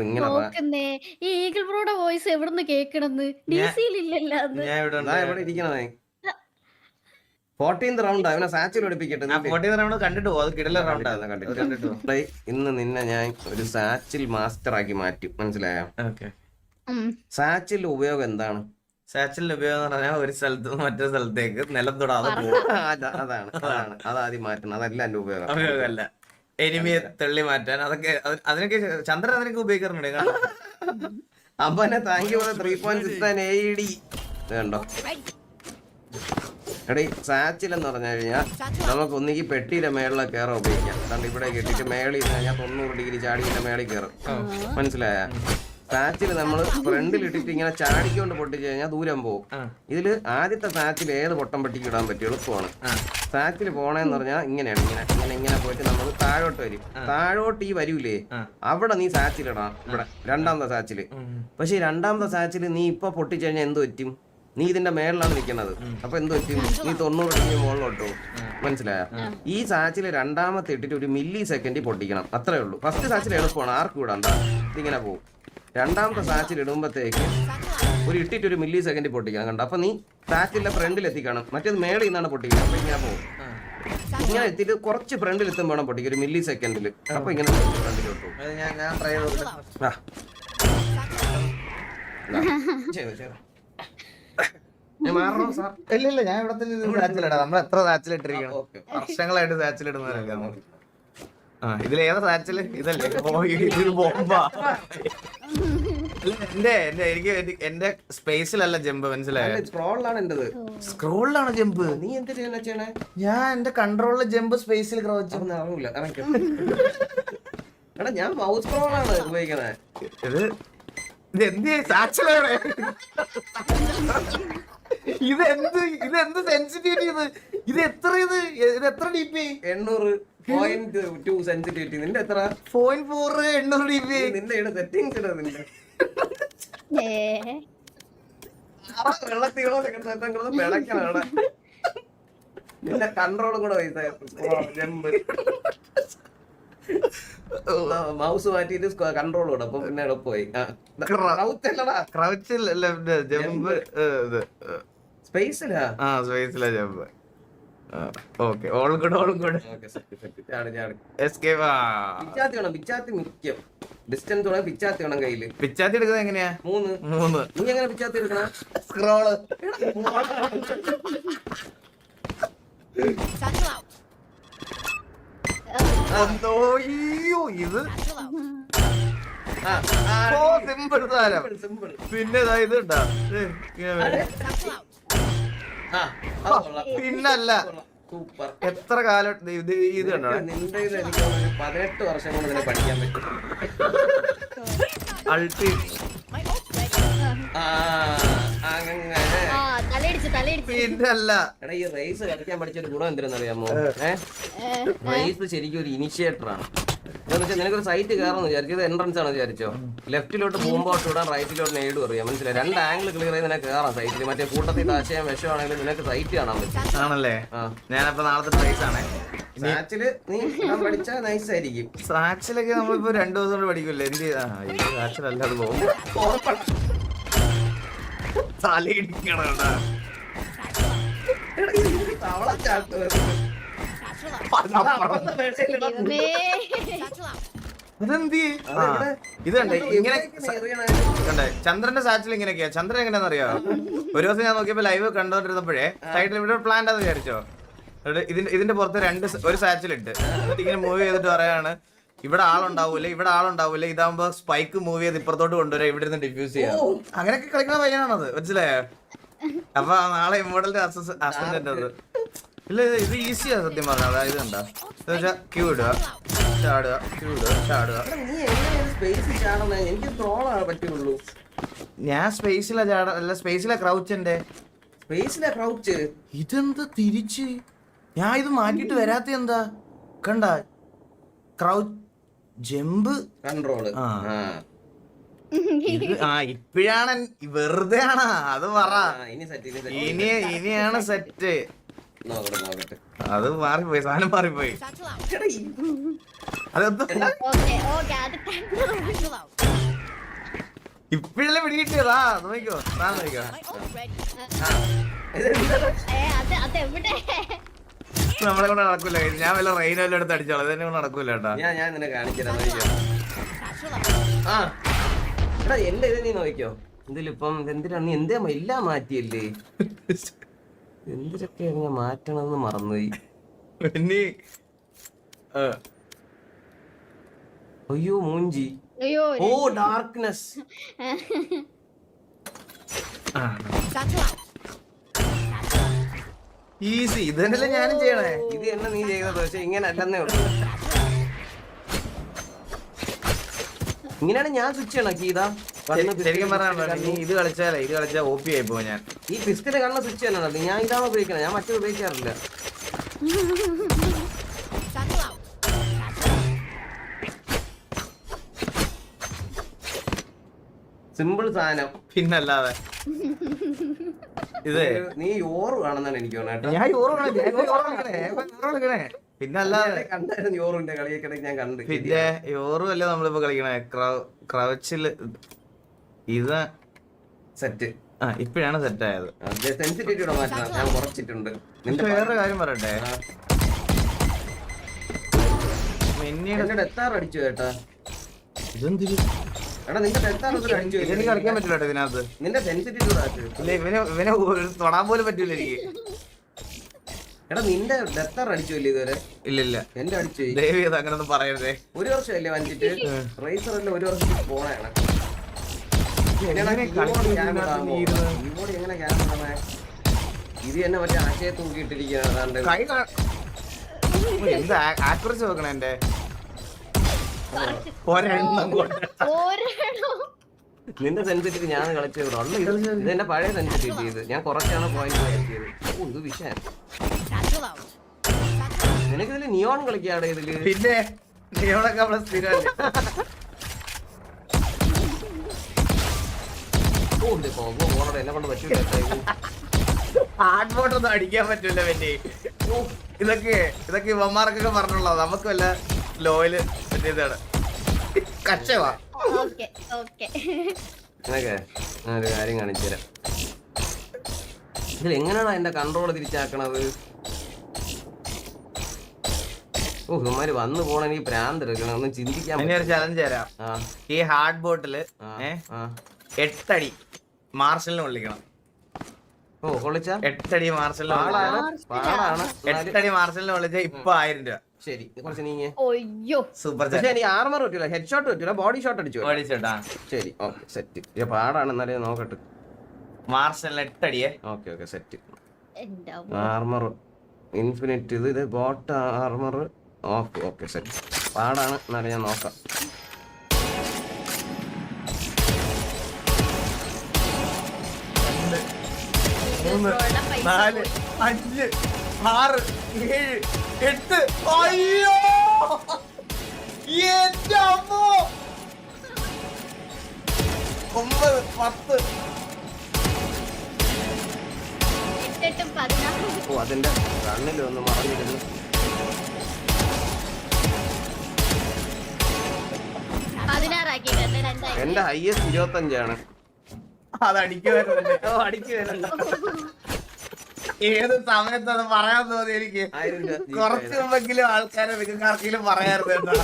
ഇങ്ങനെ. നോക്കുന്നേ. ഈ ഈഗിൾ ബ്രോയുടെ വോയിസ് എവിടുന്ന് കേക്കണെന്ന്? ഡി ഞാൻ- സിയിലില്ലല്ലോ അന്ന് ഞാൻ ഇവിടെ ദാ ഇവിടെ ഇരിക്കണേ ഫോർട്ടീൻത് റൗണ്ട് അവനെ സാച്ചിൽ പഠിപ്പിക്കട്ടെ നീ ഫോർട്ടി റൗണ്ട് കണ്ടിട്ട് പോകും അത് കിടല റൗണ്ട് കണ്ടിട്ടില്ല, കണ്ടിട്ടില്ല. കണ്ടിട്ട് പോകും ഇന്ന് നിന്നെ ഞാൻ ഒരു സാച്ചിൽ മാസ്റ്റർ ആക്കി മാറ്റും. മനസ്സിലായോ? ഓക്കെ. ഉം. ഉപയോഗം എന്താണ്? സാച്ചിലിന്റെ ഉപയോഗം എന്ന് പറഞ്ഞാൽ ഒരു സ്ഥലത്ത് നിന്ന് മറ്റേ സ്ഥലത്തേക്ക് നിലം തൊടാതെ പോകും അത- അതാണ്. അതാണ്. അതാദ്യം മാറ്റണം അതല്ല എന്റെ ഉപയോഗം. ഉപയോഗമല്ല എനിമിയെ തള്ളി മാറ്റാൻ. അതൊക്കെ അതിനൊക്കെ ചന്ദ്രൻ അതിനൊക്കെ ഉപയോഗിക്കാറുണ്ട്. അമ്പനെ thank you three point six A D കണ്ടോ? എടീ സാച്ചിൽ എന്ന് പറഞ്ഞു കഴിഞ്ഞാൽ നമുക്ക് ഒന്നിക്ക് പെട്ടിയുടെ മേളിലെ കയറ ഉപയോഗിക്കാം. കണ്ട് ഇവിടെ കെട്ടിട്ട് മേളിൽ നിന്ന് കഴിഞ്ഞാൽ തൊണ്ണൂറ് ഡിഗ്രി ചാടിയുടെ മേളിൽ കയറും. മനസ്സിലായ? സാച്ചിൽ നമ്മൾ ഫ്രണ്ടിൽ ഇട്ടിട്ട് ഇങ്ങനെ ചാടിക്കൊണ്ട് പൊട്ടിച്ച് കഴിഞ്ഞാൽ ദൂരം പോകും ഇതിൽ ഇതിൽ ആദ്യത്തെ സാച്ചിൽ ഏത് പൊട്ടം പെട്ടിക്ക് ഇടാൻ പറ്റിയ എളുപ്പമാണ് ആ. സാച്ചിൽ പോണേന്ന് പറഞ്ഞാൽ ഇങ്ങനെയാണ് ഇങ്ങനെ ഇങ്ങനെ ഇങ്ങനെ പോയിട്ട് നമ്മൾ താഴോട്ട് വരും. താഴോട്ട് ഈ വരൂലേ? അവിടെ നീ സാച്ചിലിടാം ഇവിടെ രണ്ടാമത്തെ സാച്ചിൽ. പക്ഷെ രണ്ടാമത്തെ സാച്ചിൽ നീ ഇപ്പൊ പൊട്ടിച്ചു കഴിഞ്ഞാൽ എന്ത് പറ്റും? നീ ഇതിന്റെ മേളിലാണ് നിൽക്കുന്നത്. അപ്പൊ എന്ത് പറ്റും? നീ തൊണ്ണൂറ് ഡിഗ്രി മുകളിലോട്ട് മനസ്സിലായ? ഈ സാച്ചിൽ രണ്ടാമത്തെ ഇട്ടിട്ട് ഒരു മില്ലി സെക്കൻഡിൽ പൊട്ടിക്കണം. അത്രേ ഉള്ളൂ. ഫസ്റ്റ് സാച്ചിൽ എളുപ്പമാണ്. ആർക്കും ഇടാം. എന്താ ഇതിങ്ങനെ പോകും. രണ്ടാമത്തെ സാച്ചിൽ ഇടുമ്പോഴത്തേക്ക് ഒരു ഇട്ടിട്ട് ഒരു മില്ലി സെക്കൻഡിൽ പൊട്ടിക്കണം കണ്ടോ. അപ്പൊ നീ സാച്ചിന്റെ ഫ്രണ്ടിൽ എത്തിക്കണം. മറ്റേത് മേളിൽ നിന്നാണ് പൊട്ടിക്കുന്നത്. അപ്പൊ ഇങ്ങനെ പോകും. ഇങ്ങനെ എത്തിയിട്ട് കുറച്ച് ഫ്രണ്ടിൽ എത്തും വേണം പൊട്ടിക്കുക ഒരു മില്ലി സെക്കൻഡിൽ അപ്പൊ ഇങ്ങനെ ഫ്രണ്ടിലോട്ട് ഇല്ല ഇല്ല ഞാൻ ഇവിടെ തന്നെ സാച്ചിലിടാം നമ്മൾ എത്ര സാച്ചിലിട്ടിരിക്കണം വർഷങ്ങളായിട്ട് ഏതാ സാച്ചിൽ ഇതല്ലേ. ബോംബാ എന്റെ എന്റെ എനിക്ക് എന്റെ- സ്പേസിലല്ല ജമ്പ് മനസ്സിലായോ? സ്ക്രോളിലാണ് എന്റേത്. സ്ക്രോളിലാണ് ജമ്പ്? നീ എന്തിനാ ചെയ്യണേ? ഞാൻ എന്റെ കൺട്രോളിൽ ജമ്പ് സ്പേസിൽ ക്രൗച്ച് അതൊന്നും എടാ ഞാൻ മൗസ് സ്ക്രോളാണ് ഉപയോഗിക്കണേ. ഇത് ഇത് എന്ത് സാച്ചിലാണ് ഇത് എന്ത് ഇത് എന്ത് സെൻസിറ്റിവിറ്റി ഇത്? ഇത് എത്ര ഇത്? ഇത് എത്ര ഡി പി എണ്ണൂറ് പോയിന്റ് ടു സെൻസിറ്റിവിറ്റി നിന്റെ എത്ര പോയിന്റ് ഫോർ എണ്ണൂറ് ഡി പി നിന്റെ സെറ്റിംഗ്സ് ഇടാ നിന്റെ ഏ ആ വെള്ളത്തികളോ പിടക്കണം അവിടെ നിന്റെ കൺട്രോളും കൂടെ ജമ്പ് മൗസ് മാറ്റിട്ട് കൺട്രോൾ കൂടെ അപ്പൊ പിന്നെ എളുപ്പമായി ഇത് സ്പേസിലാ ആ സ്പേസിലാ jump. Okay all good all good distance വേണം പിച്ചാത്തി വേണം കയ്യിൽ. പിച്ചാത്തി എടുക്കുന്നത് എങ്ങനെയാ? മൂന്ന്. മൂന്ന്. നീ എങ്ങനെ പിച്ചാത്തി എടുക്കണ? സ്ക്രോൾ ഇത്? സിമ്പിൾ സാധനം. പിന്നെ ഇതാ ഇത് പിന്നല്ല. സൂപ്പർ. എത്ര കാലം ഇത് ഇത് കണ്ടോ? നിന്റെ ഇത് എനിക്ക് ഒരു പതിനെട്ട് വർഷം കൊണ്ട് തന്നെ പഠിക്കാൻ പറ്റും. അൾട്ടി. ആ അങ്ങനെ. ആ തലയിടിച്ച് തലയിടിച്ച്. പിന്നല്ല. എടാ ഈ റേസ് കളിക്കാൻ പഠിച്ച ഒരു ഗുണം എന്തിനാണെന്നറിയാമോ ഏഹ് റേസ് ശരിക്കും ഒരു ഇനിഷ്യേറ്റർ ആണ്. നിനക്കൊരു സൈറ്റ് കയറണമെന്ന് വിചാരിച്ചത് എൻട്രൻസ് ആണ് വിചാരിച്ചോ? ലെഫ്റ്റിലോട്ട് പോകുമ്പോട്ട് വിടാൻ റൈറ്റിലോട്ട് നെയ്ഡ് അറിയാം? മനസ്സിലായി? രണ്ട് ആംഗിൾ ക്ലിയർ ചെയ്ത് നിനക്ക് കയറാം സൈറ്റിൽ മറ്റേ കൂട്ടത്തിൽ ആശയം വിഷമാണെങ്കിലും നിനക്ക് സൈറ്റ് കാണാൻ പറ്റും. ആണല്ലേ? ഞാനപ്പോ നാളത്തെ പ്രൈസ് ആണേ. മാച്ചിൽ നീ ഇടാൻ നൈസ് ആയിരിക്കും. സാക്ഷിലൊക്കെ നമ്മളിപ്പോ രണ്ടു ദിവസം കൊണ്ട് പഠിക്കില്ലേ? എന്ത് ചെയ്താ? അത് പോകും. തലയിടിക്കണം എടാ, ഇത് ഇത് കണ്ടേ ഇങ്ങനെ. കണ്ടേ ചന്ദ്രന്റെ സാച്ചിൽ ഇങ്ങനെയൊക്കെയാ. ചന്ദ്രൻ എങ്ങനെയാന്ന് അറിയോ? ഒരു ദിവസം ഞാൻ നോക്കിയപ്പോ ലൈവ് കണ്ടോണ്ടിരുന്നപ്പോഴേ സൈഡിൽ ഇവിടെ പ്ലാന്റ് ആണെന്ന് വിചാരിച്ചോ? ഇതിന്റെ ഇതിന്റെ പുറത്ത് രണ്ട് ഒരു സാച്ചിലിട്ട് എന്നിട്ട് ഇങ്ങനെ മൂവ് ചെയ്തിട്ട് പറയാണ് ഇവിടെ ആളുണ്ടാവൂല ഇവിടെ ആളുണ്ടാവൂല. ഇതാകുമ്പോ സ്പൈക്ക് മൂവ് ചെയ്ത് ഇപ്പുറത്തോട്ട് കൊണ്ടുവരാം ഇവിടെ നിന്ന് ഡിഫ്യൂസ് ചെയ്യാം. അങ്ങനെയൊക്കെ കളിക്കുന്ന പയ്യനാണത്. മനസ്സിലായോ? അപ്പൊ നാളെ ഇമ്മോഡലിന്റെ അസിസ്റ്റന്റ് അത്. ഇല്ല ഇത് ഇത് ഈസിയാ സത്യം പറഞ്ഞാൽ അതായത് എന്താ? ക്യൂ ഇടുക. ചാടുക ക്യൂ ഇടുക ചാടുക. എനിക്ക് ട്രോളാണ് പറ്റുള്ളൂ. ഞാൻ സ്പേസിലാ ചാട അല്ല സ്പേസിലാ ക്രൗച്ചിന്റെ സ്പേസിലാ ക്രൗച്ച് ഇതെന്താ തിരിച്ച്? ഞാൻ ഇത് മാറ്റിട്ട് വരാത്ത എന്താ? കണ്ട? ക്രൗച്ച് ജമ്പ് കൺട്രോൾ ആ. ഇപ്പഴാണ് ആ ഇപ്പോഴാണ് വെറുതെ ആണാ അത് പറ. ഇനി ഇനിയാണ് സെറ്റ് അത് മാറിപ്പോയി സാധനം മാറിപ്പോയി. ഇപ്പഴല്ലേ പിടികിട്ടിയതാ? നോക്കിക്കോ താൻ നോക്കിക്കോ. നമ്മളെ കൊണ്ട് നടക്കൂല. ഞാൻ വല്ല റെയിനെല്ലാം എടുത്ത് അടിച്ചോളാം. ഇതെന്നെ കൊണ്ട് നടക്കൂല കേട്ടാ. ഞാൻ ഞാൻ നിന്നെ കാണിക്കാം ആ. എടാ എന്റെ ഇത് നീ നോക്കിയോ ഇതിലിപ്പം എന്തിനാ നീ എന്തേ എല്ലാം മാറ്റിയല്ലേ? എന്തിനൊക്കെ ഞാൻ മാറ്റണമെന്ന് മറന്നുപോയി? പിന്നെ അയ്യോ മൂഞ്ചി. അയ്യോ ഓ ഡാർക്ക്നെസ് ഈസി ഇത് തന്നെയല്ലേ ഞാനും ചെയ്യണേ. ഇത് എന്നെ നീ ചെയ്തത് പക്ഷെ ഇങ്ങനെ അല്ലെന്നേ ഉള്ളൂ. ഇങ്ങനെയാണ് ഞാൻ സ്വിച്ച് ചെയ്യണം ഗീത ശരി- ശരിക്കും പറഞ്ഞാൽ നീ ഇത് കളിച്ചാലേ ഇത് കളിച്ചാൽ ഓപ്പി ആയി പോവാ ഞാൻ. ഈ പിസ്റ്റിന്റെ കണ്ണ സ്വിച്ച് തന്നെ ഞാൻ ഇതാണ് ഉപയോഗിക്കണം? ഞാൻ മറ്റേ ഉപയോഗിക്കാറില്ല. സിമ്പിൾ സാധനം. പിന്നല്ലാതെ. ഇത്. നീ യോറ് കാണുന്നാണ് എനിക്ക് തോന്നുന്നത്. പിന്നല്ലാതെ. കണ്ടായിരുന്നു യോറിന്റെ കളിയൊക്കെ ഞാൻ കണ്ട്. പിന്നെ യോറും അല്ലേ നമ്മളിപ്പോ കളിക്കണേ? ക്രൗച്ചിൽ ഇത് സെറ്റ് ആ ഇപ്പഴാണ് സെറ്റ് ആയത് സെൻസിറ്റിവിറ്റിയുടെ മാറ്റണം ഞാൻ കുറച്ചിട്ടുണ്ട്. നിന്റെ വേറൊരു കാര്യം പറയട്ടെ? മിന്നിയുടെ എന്റെ ഡെത്താർ അടിച്ചു കേട്ടാ ഇതെന്തിരി അടിച്ചു കളിക്കാൻ പറ്റില്ല ഇതിനകത്ത്. ഇവനെ തൊടാൻ പോലും പറ്റൂല എനിക്ക്. എടാ നിന്റെ ഡെത്താർ അടിച്ചു ഇല്ലേ ഇതുവരെ? ഇല്ല ഇല്ല. എന്റെ അടിച്ചു. ദയവ് ചെയ്ത് അങ്ങനൊന്നും പറയരുതേ. ഒരു വർഷമല്ലേ വഞ്ചിട്ട്? റേസർ അല്ലേ ഒരു വർഷം പോണാണ് എങ്ങനെ കളിക്കും ഇതിനകത്ത് നീ ഇരുന്ന്? എങ്ങനെ ക്യാമറ ഇത് തന്നെ മറ്റേ ആശയെ തൂക്കിയിട്ടിരിക്കുകയാണ് കൈ കാ- എന്ത് ആക്യുറസി നോക്കണേ എന്റെ? ഒരെണ്ണം നിന്റെ സെൻസിറ്റിവിറ്റി ഞാൻ കളിച്ചത് ഉള്ള. ഇത് ഇത് എന്റെ പഴയ സെൻസിറ്റിവിറ്റി ഇത്. ഞാൻ കുറച്ചാണ് പോയിന്റ് കളിച്ചത് ഓ ഇത് വിഷയം. നിനക്കിതിൽ നിയോൺ കളിക്കാടെ ഇതിൽ? പിന്നെ നിയോണൊക്കെ നമ്മളെ സ്ഥിരമല്ലേ? ഓ ഇത് പോകുമ്പോ പോണടെ എന്നെ കൊണ്ട് പറ്റൂല. ഹാർഡ് ബോട്ടൊന്നും അടിക്കാൻ പറ്റൂല പിന്നെ ഓ, ഇതൊക്കെ ഇതൊക്കെ ഇവന്മാർക്കൊക്കെ പറഞ്ഞുള്ളത്. നമുക്ക് വല്ല ലോയിൽ പറ്റിയതാണ്. കച്ചവാ. ഓക്കെ ഓക്കെ നിനക്ക് ഞാനൊരു കാര്യം കാണിച്ചു തരാം ഇതിൽ എങ്ങനെയാണ് എന്റെ കൺട്രോൾ തിരിച്ചാക്കണത്? ഓ ഇവന്മാര് വന്നു പോണെ ഈ പ്രാന്ത് എടുക്കണം. ഒന്നും ചിന്തിക്കാൻ ഒരു ചലഞ്ച് തരാം. ഈ ഹാർഡ് ബോട്ടിൽ എട്ടടി. മാർഷലിനെ വിളിക്കണം. ഓ വിളിച്ച എട്ടടി മാർഷലിനെ പാടാണ് എട്ടടി മാർഷലിനെ വിളിച്ച ഇപ്പൊ ആയിരം രൂപ. ശരി കുറച്ച് നീങ്ങ സൂപ്പർ പക്ഷെ എനിക്ക് ആർമർ പറ്റൂല. ഹെഡ് ഷോട്ട് പറ്റൂല. ബോഡി ഷോട്ട് അടിച്ചു. ഓടിച്ചേട്ടാ ശരി ഓക്കെ സെറ്റ് പാടാണ്. എന്നാലേ നോക്കട്ടെ. മാർഷലിന് എട്ടടിയെ. Okay okay set armour infinite ഇത് ഇത് bot armour okay okay set പാടാണ്. എന്നാലും ഞാൻ നോക്കാം. മൂന്ന് പൈസ നാല് അഞ്ച് ആറ് ഏഴ് എട്ട്. അയ്യോ! എന്റെ അമ്മോ! ഒമ്പത് പത്ത്. ഓ അതിന്റെ കണ്ണിലൊന്ന് മറന്നിരുന്നു. പതിനാറാക്കിയിട്ടുണ്ട്. രണ്ടായി എന്റെ ഹൈയസ്റ്റ് ഇരുപത്തഞ്ചാണ്. അത് അടിക്കുവേനല്ല ഏത് സമയത്ത് അത് പറയാൻ തോന്നി എനിക്ക്? കുറച്ച് മുമ്പെങ്കിലും ആൾക്കാരെ നിങ്ങൾക്ക് ആർക്കെങ്കിലും പറയാറുണ്ട് കേട്ടോ.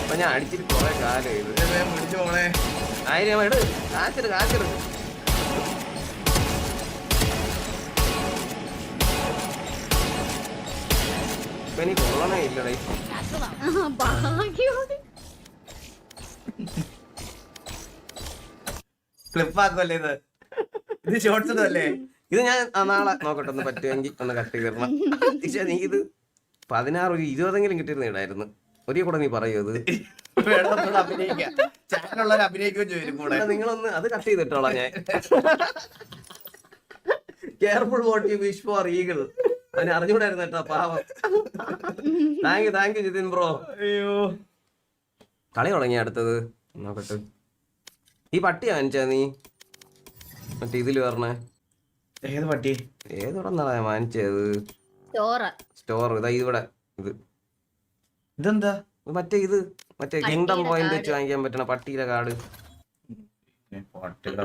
അപ്പൊ ഞാൻ അടിച്ചിട്ട് കുറെ കാലം ഇത് പിടിച്ചു പോണേ. ആയിരം എടു കാച്ചിട് കാച്ചിട് ഇപ്പൊ എനിക്ക് കൊള്ളണേ ഇല്ലടേ. ഭാഗ്യോട് ഫ്ലിപ്പാക്കുമല്ലേ ഇത്? ഇത് ഷോർട്സ് ഇടുമല്ലേ ഇത് ഞാൻ നാളെ നോക്കട്ടെ ഒന്ന് പറ്റുമെങ്കിൽ ഒന്ന് കട്ട് കയറണം പക്ഷേ നീ ഇത് പതിനാറ് ഒരു ഇരുപതെങ്കിലും കിട്ടിയിരുന്ന ഇടായിരുന്നു ഒരേ കൂടെ നീ പറയൂ ഇത്. വേണമെന്നുള്ളത് അഭിനയിക്കാം. ചാനലുള്ളവർ അഭിനയിക്കുകയും ചെയ്യും കൂടെ. നിങ്ങളൊന്ന് അത് കട്ട് ചെയ്തിട്ടോളാം ഞാൻ. Careful what you wish for eagle അവനെ അറിഞ്ഞൂടായിരുന്നു കേട്ടോ പാവം. Thank you thank you Jithin bro. അയ്യോ. കളി തുടങ്ങി അടുത്തത്? നോക്കട്ടെ. ഈ പട്ടി വാങ്ങിച്ചാ നീ? മറ്റേ ഇതിൽ പറഞ്ഞേ ഏത് പട്ടി? ഏതോടെന്നാണ് വാങ്ങിച്ചത്? സ്റ്റോർ ഇതാ ഇവിടെ ഇത്. ഇതെന്താ? ഇത് മറ്റേ ഇത്. മറ്റേ കിങ്ഡം പോയിന്റ് വെച്ച് വാങ്ങിക്കാൻ പറ്റണ പട്ടിയുടെ കാർഡ് പട്ടിയുടെ